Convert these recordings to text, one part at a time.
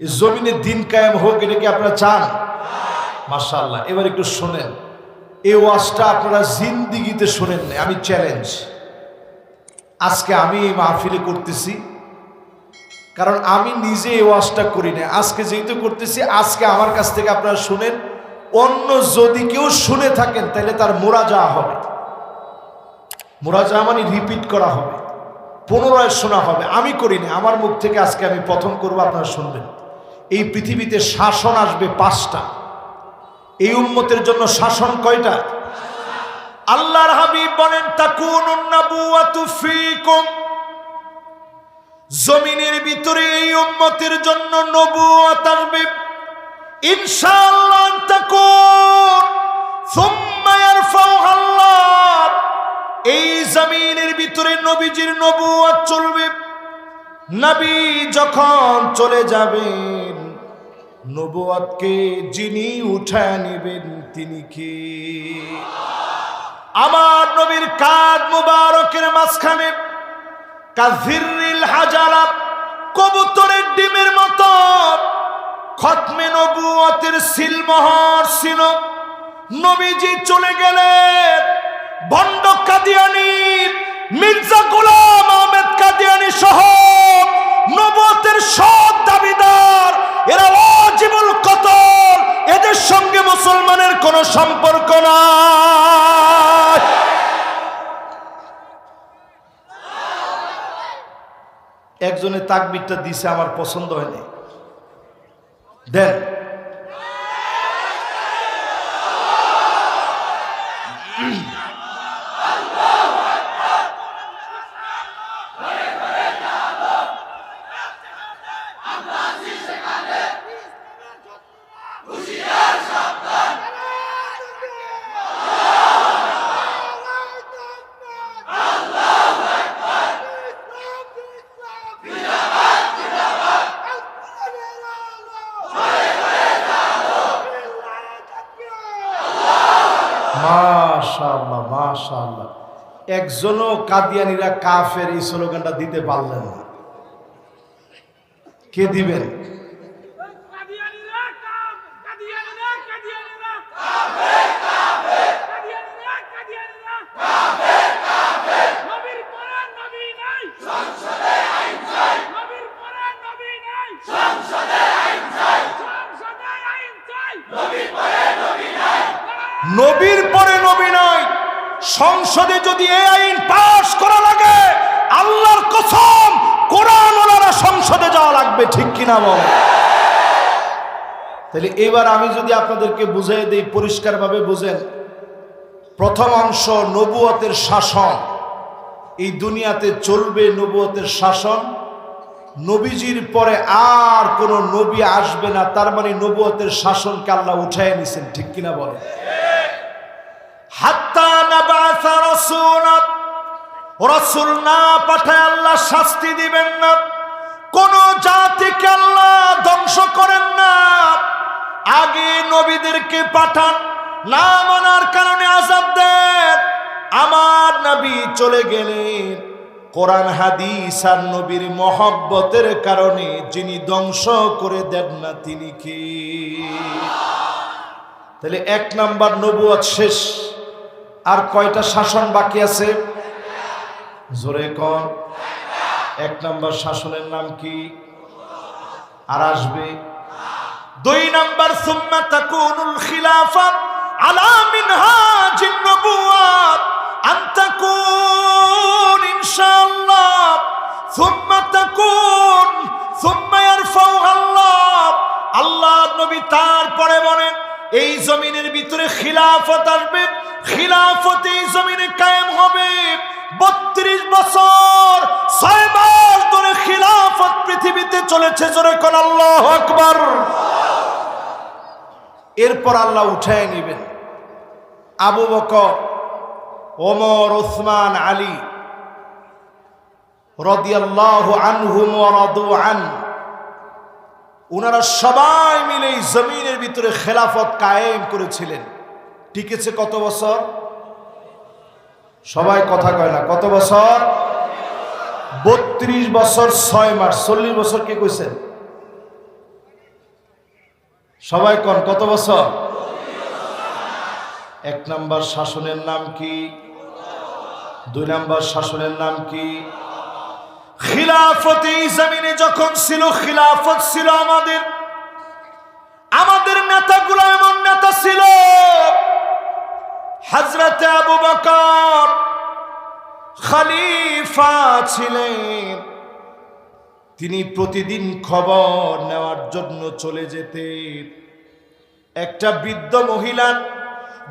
জমিনে দিন কায়েম হোক, এটা কি আপনারা চান? মাশাআল্লাহ। এবার একটু শোনেন। এই ওয়াজটা আপনারা জিন্দিগিতে শোনেন না আমি চ্যালেঞ্জ আজকে আমি এই মাহফিলে করতেছি। কারণ আমি নিজে এই ওয়াজটা করি না আজকে যেহেতু করতেছি, আজকে আমার কাছ থেকে আপনারা শুনেন। অন্য যদি কেউ শুনে থাকেন, তাহলে তার মোরা যাওয়া হবে। মোরাজা মানে রিপিট করা হবে। পুনরায় শোনা হবে। আমি করি না আমার মুখ থেকে আজকে আমি প্রথম করব, আপনারা শুনবেন। এই পৃথিবীতে শাসন আসবে পাঁচটা। এই উম্মতের জন্য শাসন কয়টা? আল্লাহর হাবিব বলেন ফীকুম। জমিনের ভিতরে এই উম্মতের জন্য নবুয়ত আসবে। ইনশাআল্লাহ তাকুন, সুম্মা ইয়ারফাউহা আল্লাহ এই জমিনের ভিতরে নবীজির নবুয়ত চলবে। নবী যখন চলে যাবেন নবুয়তকে যিনি উঠায় নেবেন, তিনি কি? আমার নবীর কাদ মুবারকের মাঝখানে কাজিরিল হাজারা কবুতরের ডিমের মতো খতমে নবুয়তের সিলমোহর ছিল। নবীজি চলে গেলেন ভণ্ড কাদিয়ানি মির্জা একজনের তাকবিরটা দিছে আমার পছন্দ হয়নি। দেন একজনও কাদিয়ানিরা কাফের এই স্লোগানটা দিতে পারলেন না। কে দিবেন? নবীর পরে নবী নাই। সংসদে যদি এই আইন পাশ করা লাগে, আল্লাহর কসম কোরআন ওনারা সংসদে যাওয়া লাগবে, ঠিক কিনা বল? তাহলে এবার আমি যদি আপনাদেরকে বুঝিয়ে দিই, পরিষ্কারভাবে বুঝেন। প্রথম অংশ, নবুয়তের শাসন। এই দুনিয়াতে চলবে নবুয়তের শাসন। নবীজির পরে আর কোন নবী আসবে না, তার মানে নবুয়তের শাসনকে আল্লাহ উঠায় নিছেন, ঠিক কিনা বলে হাত্তা নাবাসা রাসূলা, রাসূল না পাঠায় আল্লাহ শাস্তি দিবেন না। কোন জাতিকে আল্লাহ ধ্বংস করেন না। আগে নবীদেরকে পাঠান, না মানার কারণে আযাব দেন। আমার নবী চলে গেলেন। কোরআন, হাদিস আর নবীর মহব্বতের কারণে যিনি ধ্বংস করে দেন না, তিনি কি? তাহলে এক নাম্বার নবুয়াত শেষ। আর কয়টা শাসন বাকি আছে? জোরে কন। এক নাম্বার শাসনের নাম কি? আর আসবে। দুই নাম্বার, সুম্মা তাকুনুল খিলাফা আলা নবুয়াত ইনশাআল্লাহ, সুম্মা তাকুন, সুম্মা ইয়ারফাউহা আল্লাহ। আল্লাহ নবী তারপরে এই জমিনের ভিতরে খিলাফত আসবে, খিলাফত এই জমিনে কায়েম হবে। বত্রিশ বছর, ছয় মাস ধরে খিলাফত পৃথিবীতে চলেছে, জোরে কোন আল্লাহ আকবার। এরপর আল্লাহ উঠায় নেবেন। আবু বকর, ওমর ওসমান আলী রদিয়াল্লাহু আনহুম আন। ওনারা সবাই মিলে জমিনের ভিতরে খেলাফত কায়েম করেছিলেন। টিকেছে কত বছর? সবাই কথা কয় না, কত বছর? বত্রিশ বছর, ছয় মাস, চল্লিশ বছর কে কইছেন সবাই কন, কত বছর? এক নাম্বার শাসনের নাম কি? দুই নাম্বার শাসনের নাম কি? খিলাফতে জমিনে যখন ছিল, খিলাফত ছিল আমাদের। আমাদের নেতাগুলো এমন নেতা ছিল। হজরতে আবু বকর খলিফা ছিলেন। তিনি প্রতিদিন খবর নেওয়ার জন্য চলে যেতেন। একটা বৃদ্ধ মহিলা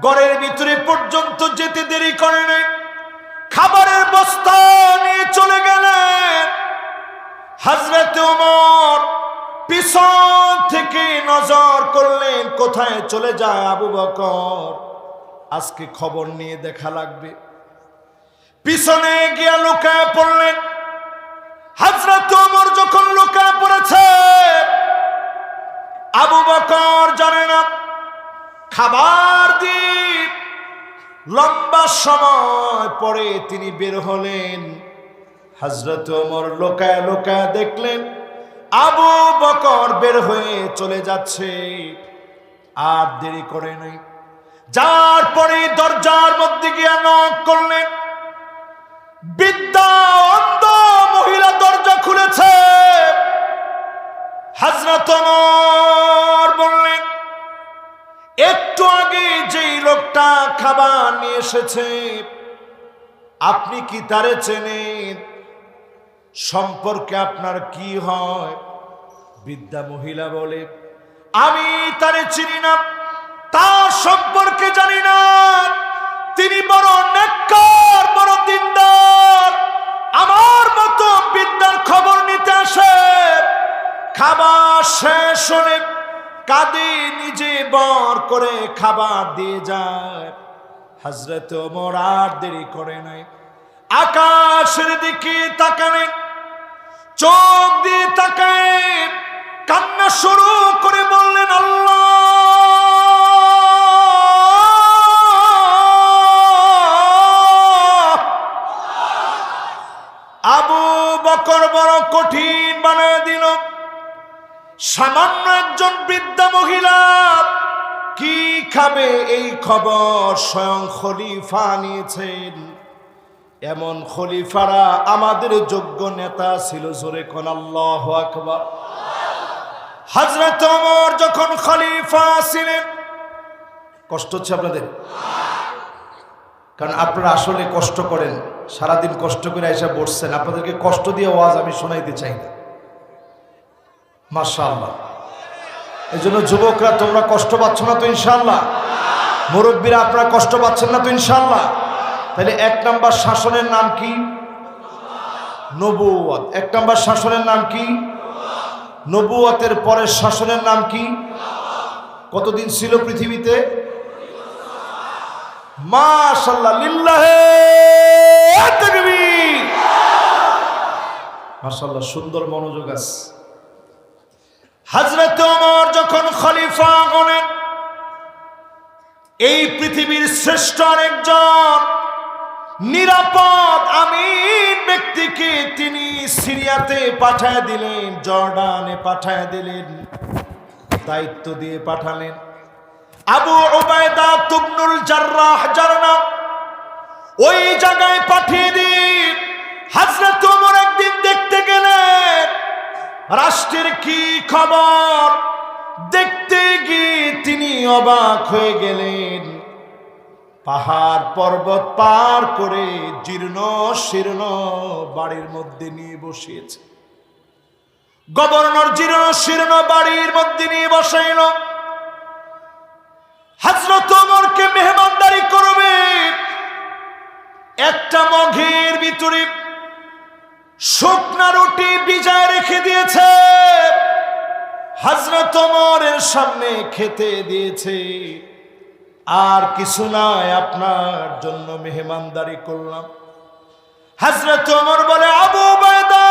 ঘরের ভিতরে পর্যন্ত যেতে দেরি করে খাবারের বস্তা হাজরতে ওমর পিছন থেকে নজর করলেন, কোথায় চলে যায় আবু বকর? আজকে খবর নিয়ে দেখা লাগবে। পিছনে গিয়া লুকায় পড়লেন। হাজরত ওমর যখন লুকায় পড়েছে, আবু বকর জানে না, খাবার দিয়ে লম্বা সময় পরে তিনি বের হলেন। হজরত ওমর লোকায় লোকায় দেখলেন, আবু বকর বের হয়ে চলে যাচ্ছে। আর দেরি করে নাই। যার পরে দরজার মধ্যে গিয়া নক করলেন। বিদ্যা অন্ধ মহিলা দরজা খুলেছে। হজরত ওমর বললেন, একটু আগে যেই লোকটা খাবার নিয়ে এসেছে, আপনি কি তারে চেনেন? সম্পর্কে আপনার কি হয়? বিদ্যা মহিলা বলে, আমি তারে চিনি না তার সম্পর্কে জানি না। তিনি বড় নেককার, বড় দিনদার। আমার মতো বিদ্যার খবর নিতে আসে। খাবার শেষ হলে কাঁদে, নিজে বর করে খাবার দিয়ে যায়। হজরত ওমর আর দেরি করে নাই। আকাশের দিকে তাকালেন চোখ দিয়ে তাকায় কান্না শুরু করে বললেন, আল্লাহ! আবু বকর বড় কঠিন বানায় দিল। সামান্য একজন বৃদ্ধা মহিলা, কি খাবে? এই খবর স্বয়ং খলিফা নিয়েছেন। এমন খলিফারা আমাদের যোগ্য নেতা ছিল, জোরে কোন আল্লাহ আকবার। হজরত ওমর যখন খলিফা ছিলেন, কষ্ট হচ্ছে আপনাদের? কারণ আপনারা আসলে কষ্ট করেন, সারাদিন কষ্ট করে এসে বসছেন। আপনাদেরকে কষ্ট দিয়ে ওয়াজ আমি শোনাইতে চাই না। মাশাআল্লাহ। এই জন্য যুবকরা, তোমরা কষ্ট পাচ্ছ না তো ইনশাল্লাহ মুরব্বীরা, আপনারা কষ্ট পাচ্ছেন না তো ইনশাল্লাহ তাহলে এক নম্বর শাসনের নাম কি? নবুয়াত এক নম্বর শাসনের নাম কি? নবুয়াতের পরের শাসনের নাম কি? কতদিন ছিল পৃথিবীতে? মাশাল্লাহ লিল্লাহে মাশাল্লাহ সুন্দর মনোযোগ আছে। হজরত ওমর যখন খলিফা হলেন এই পৃথিবীর শ্রেষ্ঠ আরেকজন নিরাপদ আমিন ব্যক্তিকে তিনি সিরিয়াতে পাঠায় দিলেন, জর্ডানে পাঠায় দিলেন, দায়িত্ব দিয়ে পাঠালেন। আবু ওবায়দা তুবনুল জার্রাহ যার নাম ওই জায়গায় পাঠিয়ে দিন। হাজরত ওমর একদিন দেখতে গেলেন, রাষ্ট্রের কি খবর? দেখতে গিয়ে তিনি অবাক হয়ে গেলেন। পাহাড় পর্বত পার করে জীর্ণ শীর্ণ বাড়ির মধ্যে নিয়ে বসিয়েছে। গভর্নর জীর্ণ শীর্ণ বাড়ির মধ্যে নিয়ে বসাইল। হজরত ওমরকে মেহমানদারি করবে। একটা মঘের ভিতরে শুকনা রুটি বিজায় রেখে দিয়েছে। হজরত ওমরের সামনে খেতে দিয়েছে। আর কিছু নয় আপনার জন্য মেহমানদারি করলাম। হজরত ওমর বলে, আবু বায়দা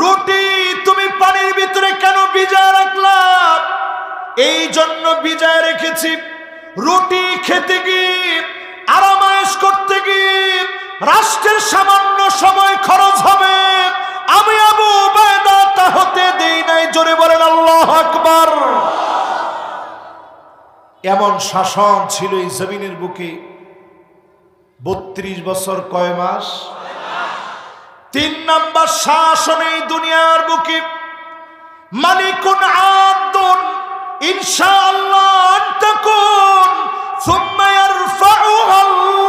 রুটি তুমি পানির ভিতরে কেন ভিজায় রাখলাম এই জন্য বিজয় রেখেছি। রুটি খেতে গিয়ে আরামায়েশ করতে গিয়ে, রাষ্ট্রের সামান্য সময় খরচ হবে। আমি আবু বায়দা তা হতে দেই নাই। জোরে বলেন, আল্লাহ আকবার। এমন শাসন ছিল এই জমিনের বুকে বত্রিশ বছর কয় মাস তিন নাম্বার শাসন এই দুনিয়ার বুকে মালিকুন আদুন ইনশাআল্লাহ আন্তাকুন ثم يرفعها الله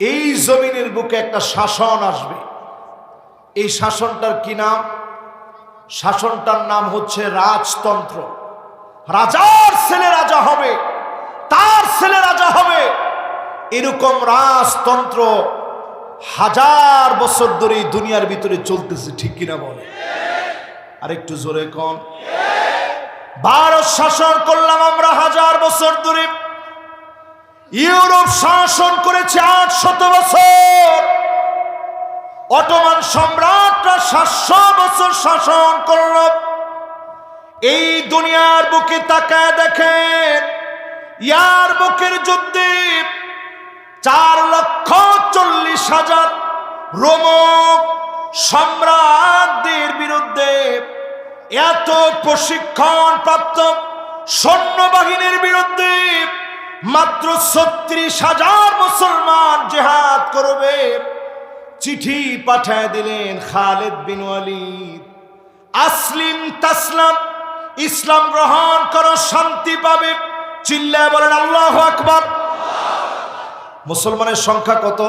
এই জমিনের বুকে একটা শাসন আসবে এই শাসনটার কি নাম? শাসনটার নাম হচ্ছে রাজতন্ত্র। রাজার ছেলে রাজা হবে, তার ছেলে রাজা হবে। এরকম রাজতন্ত্র হাজার বছর ধরে দুনিয়ার ভিতরে চলতেছে, ঠিক কিনা বলে আর একটু জোরে কন। ভারত শাসন করলাম আমরা হাজার বছর ধরে। ইউরোপ শাসন করেছে আট শত বছর। অটোমান সম্রাটরা সাতশো বছর শাসন করল। এই দুনিয়ার বুকে তাকায় দেখেন, ইয়ার বুকের যুদ্ধে চার লক্ষ চল্লিশ হাজার রোমক সম্রাটদের বিরুদ্ধে এত প্রশিক্ষণ প্রাপ্ত সৈন্যবাহিনীর বিরুদ্ধে মাত্র ছত্রিশ হাজার মুসলমান জেহাদ করবে। চিঠি পাঠায় দিলেন খালেদ বিন ওয়ালিদ। আসলিম তাসলাম, ইসলাম গ্রহণ করো, শান্তি পাবে। চিল্লায় বলেন, আল্লাহ আকবর। মুসলমানের সংখ্যা কত?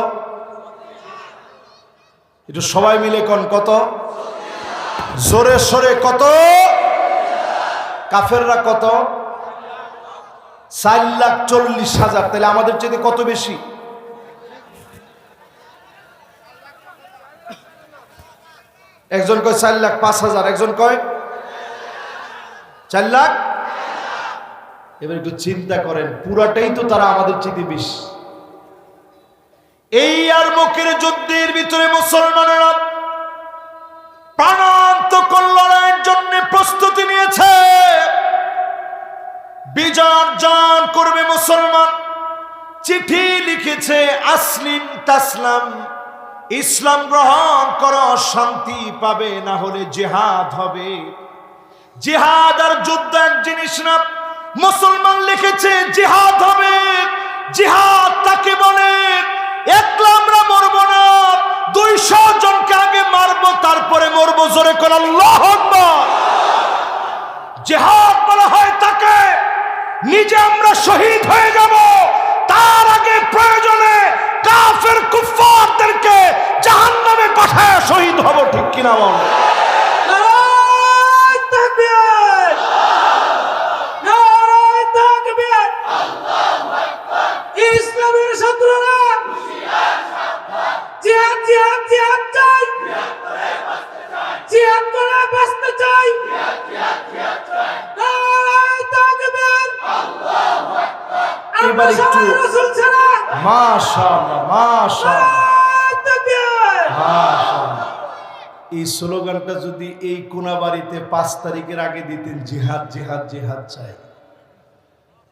একটু সবাই মিলে কোন কত? জোরে সরে কত? কাফেররা কত? চার লাখ চল্লিশ হাজার। তাহলে আমাদের চেয়ে কত বেশি? একজন কয় চার লাখ পাঁচ হাজার, একজন কয় চার লাখ? এবার একটু চিন্তা করেন, পুরাটাই তো তারা আমাদের চেয়ে বেশি। এই আর মুখের যুদ্ধের ভিতরে মুসলমানেরা প্রাণান্ত লড়াইয়ের জন্য প্রস্তুতি নিয়েছে। বিজয় অর্জন করবে মুসলমান, চিঠি লিখেছে আসলিম তাসলাম। ইসলাম গ্রহণ করো, শান্তি পাবে, না হলে জেহাদ হবে। জিহাদ আর যুদ্ধ এক জিনিস না। মুসলমান লিখেছে, জিহাদ হবে। জিহাদ তাকে বলে, একলা আমরা মরবো না। দুইশো জনকে আগে মারবো, তারপরে মরবো। জোরে করে আল্লাহ। জেহাদ বলা হয় তাকে, নিজে আমরা শহীদ হয়ে যাব। তার আগে প্রয়োজনে কাফের কুফারদেরকে জাহান্নামে পাঠায় শহীদ হব ঠিক কিনা তাকবীর। ইসলামের শত্রুরা। জিহাদ জিহাদ জিহাদ চাই। জিহাদ করে বাঁচতে চাই। নারায় তাকবীর। এবার একটু রাসূল ছাড়া। মাশাআল্লাহ মাশাআল্লাহ। এই স্লোগানটা যদি এই কোনাবাড়িতে পাঁচ তারিখের আগে দিতেন, জিহাদ জিহাদ জিহাদ চাই।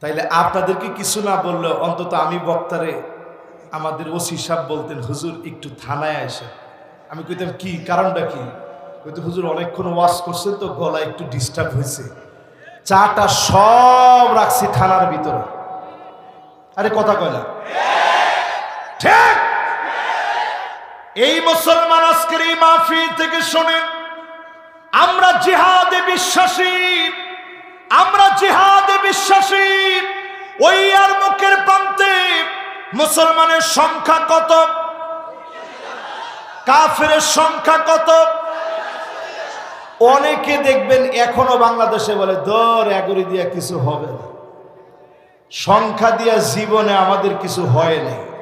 তাইলে আপনাদেরকে কিছু না বললে অন্তত আমি বক্তারে আমাদের ওসি সাহেব বলতেন, হুজুর, একটু থানায় আসে আমি কইতাম, কি? কারণটা কি? কইতে, হুজুর, অনেকক্ষণ ওয়াশ করছে তো, গলা একটু ডিস্টার্ব হয়েছে চাটা সব রাখছি থানার ভিতরে। আরে, কথা কয় না? ঠিক! এই মুসলমান আজকের এই মাহফিল থেকে শোনেন আমরা জিহাদে বিশ্বাসী, আমরা জিহাদে বিশ্বাসী। ওই আর মুখের প্রান্তে মুসলমানের সংখ্যা কত? কাফের সংখ্যা কত? অনেকে দেখবেন এখনও বাংলাদেশে বলে, দর এগরি দিয়া কিছু হবে না। সংখ্যা দিয়া জীবনে আমাদের কিছু হয় নাই।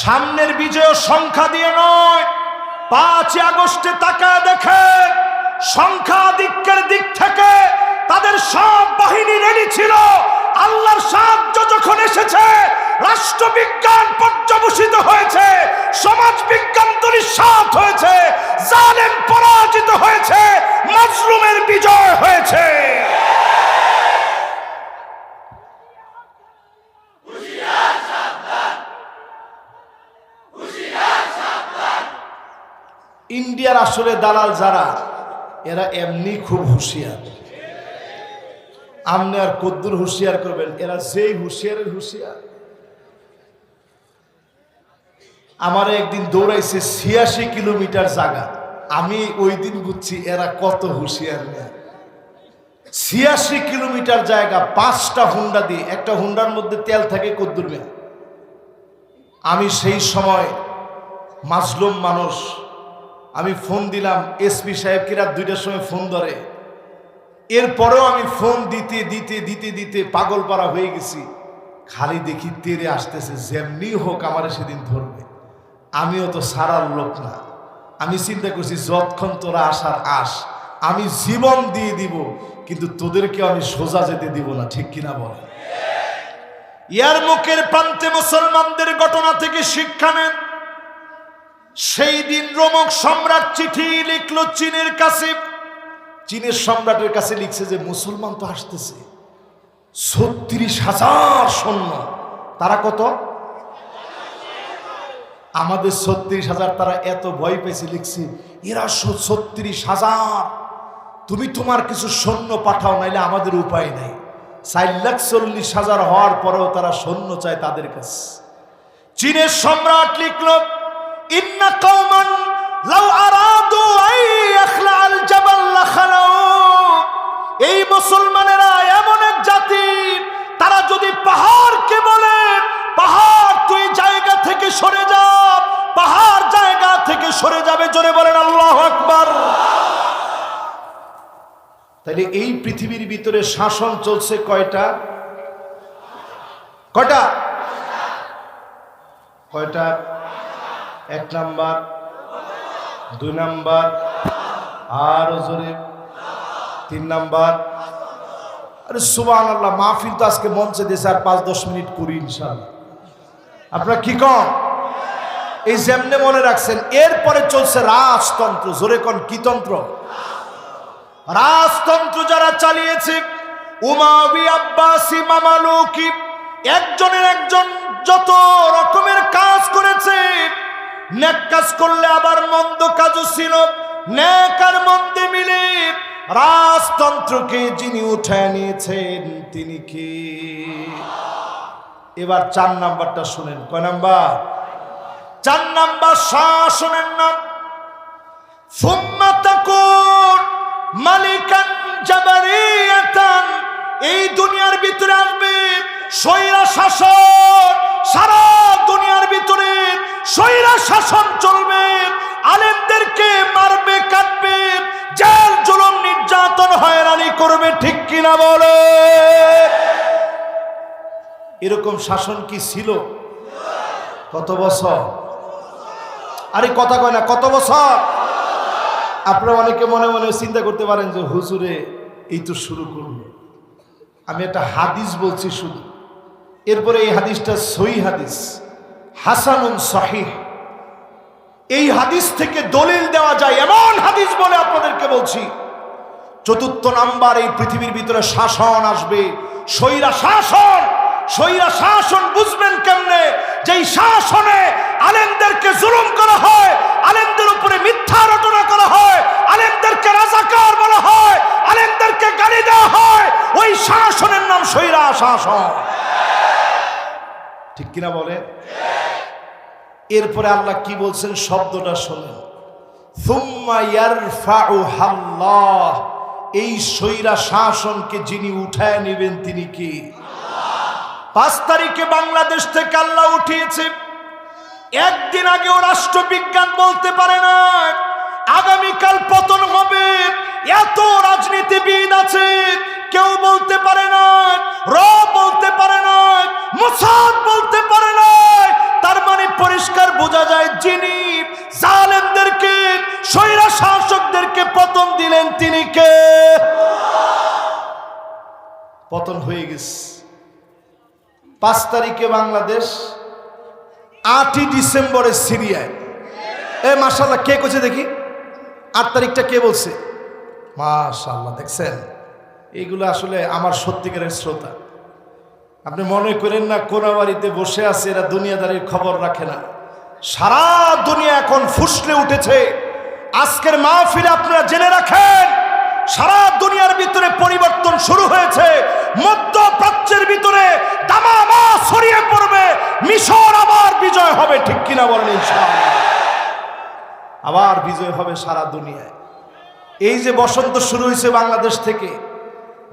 সামনের বিজয় সংখ্যা দিয়ে নয়। পাঁচ আগস্টে তাকায় দেখেন সংখ্যাধিক্যের দিক থেকে তাদের সব বাহিনী রেডি ছিল। আল্লাহর সাহায্য যখন এসেছে, রাষ্ট্রবিজ্ঞান পর্যবসিত হয়েছে সমাজ বিজ্ঞান দুরিশ্বাত হয়েছে, জালেম পরাজিত হয়েছে, মজলুমের বিজয় হয়েছে। আসলে দালাল যারা, এরা এমনি খুব হুঁশিয়ার। আপনি আর কদ্দুর হুঁশিয়ার করবেন, এরা যেই হুঁশিয়ারের হুঁশিয়ার। আমার একদিন দৌড়াইছে ছিয়াশি কিলোমিটার জায়গা। আমি ওই দিন বুঝছি এরা কত হুঁশিয়ার নেয়। ছিয়াশি কিলোমিটার জায়গা, পাঁচটা হুন্ডা দিয়ে, একটা হুন্ডার মধ্যে তেল থাকে কদ্দুর মেয়া। আমি সেই সময় মাজলুম মানুষ আমি ফোন দিলাম এসপি সাহেব কিরা দুইটার সময় ফোন ধরে। এরপরেও আমি ফোন দিতে দিতে দিতে দিতে পাগল পাড়া হয়ে গেছি। খালি দেখি তেরে আসতেছে, যেমনি হোক আমার সেদিন ধরবে। আমিও তো সারার লোক না। আমি চিন্তা করছি, যতক্ষণ তোরা আসার আস, আমি জীবন দিয়ে দিব, কিন্তু তোদেরকে আমি সোজা যেতে দিব না, ঠিক কিনা বল ইয়ার মুখের প্রান্তে মুসলমানদের ঘটনা থেকে শিক্ষা নেন। সেই দিন রোমক সম্রাট চিঠি লিখলো চীনের কাছে। চীনের সম্রাটের কাছে লিখছে যে, মুসলমান তো আসতেছে। ছত্রিশ হাজার সৈন্য। তারা কত? আমাদের ছত্রিশ হাজার, তারা এত ভয় পেয়েছে, লিখছে। এরা ছত্রিশ হাজার। তুমি তোমার কিছু সৈন্য পাঠাও, নাইলে আমাদের উপায় নাই। চার লাখ চল্লিশ হাজার হওয়ার পরেও তারা সৈন্য চায় তাদের কাছে। চীনের সম্রাট লিখল ইন্না কওমান লাউ আরাদু আই ইখলাল জাবাল লাখালাউ এই মুসলমানেরা এমন এক জাতি, তারা যদি পাহাড়কে বলে, পাহাড় তুই জায়গা থেকে সরে যা, পাহাড় জায়গা থেকে সরে যাবে। জোরে বলেন, আল্লাহ আকবার। তাহলে এই পৃথিবীর ভিতরে শাসন চলছে কয়টা? কয়টা? কয়টা? এক নাম্বার, দুই নাম্বার, আরও জোরে, তিন নাম্বার। আরে সুবান আল্লাহ মাহফিল তো আজকে মঞ্চে দিয়েছে আর পাঁচ দশ মিনিট করি ইনশাল্লাহ আপনারা কি কন? এই যেমনে মনে রাখছেন, এরপরে চলছে রাজতন্ত্র। জোরে কন, কি তন্ত্র? রাজতন্ত্র যারা চালিয়েছে উমাবি আব্বাসি, মামালুকি, একজনের একজন যত রকমের কাজ করেছে নেক কাজ করলে আবার মন্দ কাজও ছিল। নেক আর মন্দে মিলে রাজতন্ত্রকে যিনি উঠায় নিয়েছেন, তিনি কি? এবার চার নাম্বারটা শুনেন। কয় নাম্বার? চার নাম্বার শাসনের নাম। সুম্মা তাকুন মালিকান জাবারিয়াতান। এই দুনিয়ার ভিতরে আসবে স্বৈরা শাসন সারা দুনিয়ার ভিতরে স্বৈরা শাসন চলবে। আলেমদেরকে মারবে, কাটবে, জেল, জুলুম, নির্যাতন হয়রানি করবে, ঠিক কিনা বলে? এরকম শাসন কি ছিল? কত বছর? আরে কথা কয় না, কত বছর? আপনারা অনেকে মনে মনে চিন্তা করতে পারেন যে, হুজুরে, এই তো শুরু করল। আমি একটা হাদিস বলছি শুধু। এরপরে এই হাদিসটা সই হাদিস, হাসানুন সহিহ। এই হাদিস থেকে দলিল দেওয়া যায় এমন হাদিস বলে আপনাদেরকে বলছি, চতুর্থ নাম্বার এই পৃথিবীর ভিতরে শাসন আসবে। স্বৈরা শাসন স্বৈরা শাসন বুঝবেন কেমনে? যেই শাসনে আলেমদেরকে জুলুম করা হয়, আলেমদের উপরে মিথ্যা রটনা করা হয়, আলেমদেরকে রাজাকার বলা হয়, আলেমদেরকে গালি দেওয়া হয়, ওই শাসনের নাম স্বৈরা শাসন। ঠিক কিনা বলে এরপরে আল্লাহ কি বলছেন? শব্দটা শোনেন। এই স্বৈরা শাসনকে যিনি উঠায় নেবেন তিনি কি? পাঁচ তারিখে বাংলাদেশ থেকে আল্লাহ উঠিয়েছে। একদিন আগেও রাষ্ট্রবিজ্ঞান বলতে পারে না। আগামীকাল পতন হবে। এত রাজনীতিবিদ আছে, কেউ বলতে পারে না র বলতে পারে না, মোসাদ বলতে পারে না। তার মানে পরিষ্কার বোঝা যায়, যিনি জালেমদেরকে, স্বৈরা শাসকদেরকে পতন দিলেন, তিনি কে? পতন হয়ে গেছে। পাঁচ তারিখে বাংলাদেশ, আটই ডিসেম্বরে সিরিয়ায়। এ মার্শাল্লাহ কে করছে দেখি? আট তারিখটা কে বলছে? মাশাল্লাহ দেখছেন? এইগুলো আসলে আমার সত্যিকারের শ্রোতা। আপনি মনে করেন না কোন বাড়িতে বসে আছে, এরা দুনিয়াদারির খবর রাখে না। সারা দুনিয়া এখন ফুসলে উঠেছে। আজকের মাহফিলে আপনারা জেনে রাখেন, সারা দুনিয়ার ভিতরে পরিবর্তন শুরু হয়েছে। মধ্যপ্রাচ্যের ভিতরে দামামা ছড়িয়ে পড়বে। মিশর আবার বিজয় হবে, ঠিক কিনা বলেন আবার বিজয় হবে সারা দুনিয়ায়। এই যে বসন্ত শুরু হয়েছে বাংলাদেশ থেকে,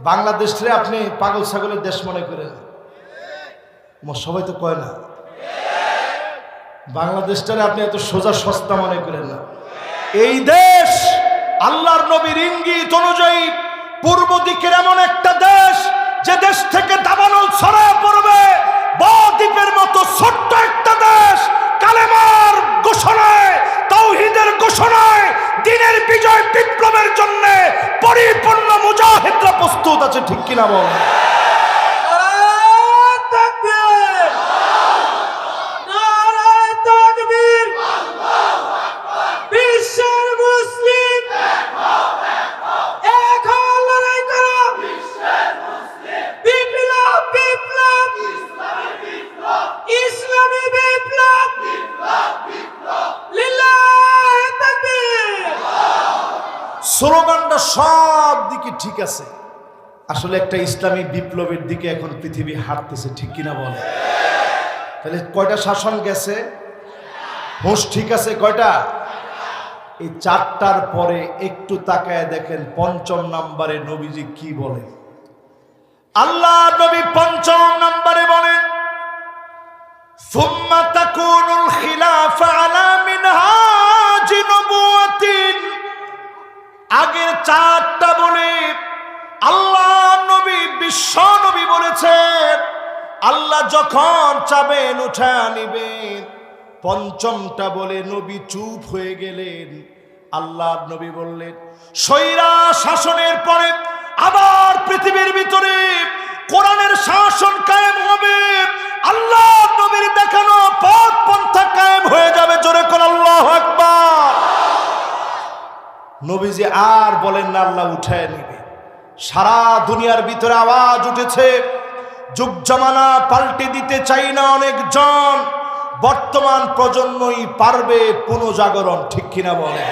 বাংলাদেশে আপনি পাগল ছাগলের দেশ মনে করেন? সবাই তো কয় না? বাংলাদেশটারে আপনি এত সোজা সস্তা মনে করেন না। এই দেশ আল্লাহর নবীর ইঙ্গিত অনুযায়ী পূর্ব দিকের এমন একটা দেশ, যে দেশ থেকে দাবানল ছড়ায় পড়বে, বদ্বীপের মতো ছোট্ট একটা দেশ, কালেমার ঘোষণায় তৌহিদের ঘোষণায় দিনের বিজয় বিপ্লবের জন্য পরিপূর্ণ মুজাহিদরা প্রস্তুত আছে ঠিক কিনা বল? সব দিকে ঠিক আছে। আসলে একটা ইসলামী বিপ্লবের দিকে এখন পৃথিবী হাঁটতেছে, ঠিক কিনা বলে? তাহলে কয়টা শাসন গেছে? হোস ঠিক আছে কয়টা? এই চারটার পরে একটু তাকায় দেখেন পঞ্চম নাম্বারে নবীজি কি বলে আল্লাহ নবী পঞ্চম নাম্বারে বলেন, সুম্মা তাকুনুল খিলাফা আলা আগের চারটা বলে আল্লাহ নবী, বিশ্ব নবী বলেছেন, আল্লাহ যখন চাবেন উঠা নিবেন পঞ্চমটা বলে নবী চুপ হয়ে গেলেন। আল্লাহ নবী বললেন, সৈরা শাসনের পরে আবার পৃথিবীর ভিতরে কোরআনের শাসন কায়েম হবে। আল্লাহ নবীর দেখানো পথ পন্থা কায়েম হয়ে যাবে। জোরে কোন আল্লাহ আকবার। নবীজি আর বলেন না, আল্লাহ উঠায় নিবে। সারা দুনিয়ার ভিতরে আওয়াজ উঠেছে, যুগ জামানা পাল্টে দিতে চাই না অনেকজন, বর্তমান প্রজন্মই পারবে পুনঃজাগরণ, ঠিক কিনা বলে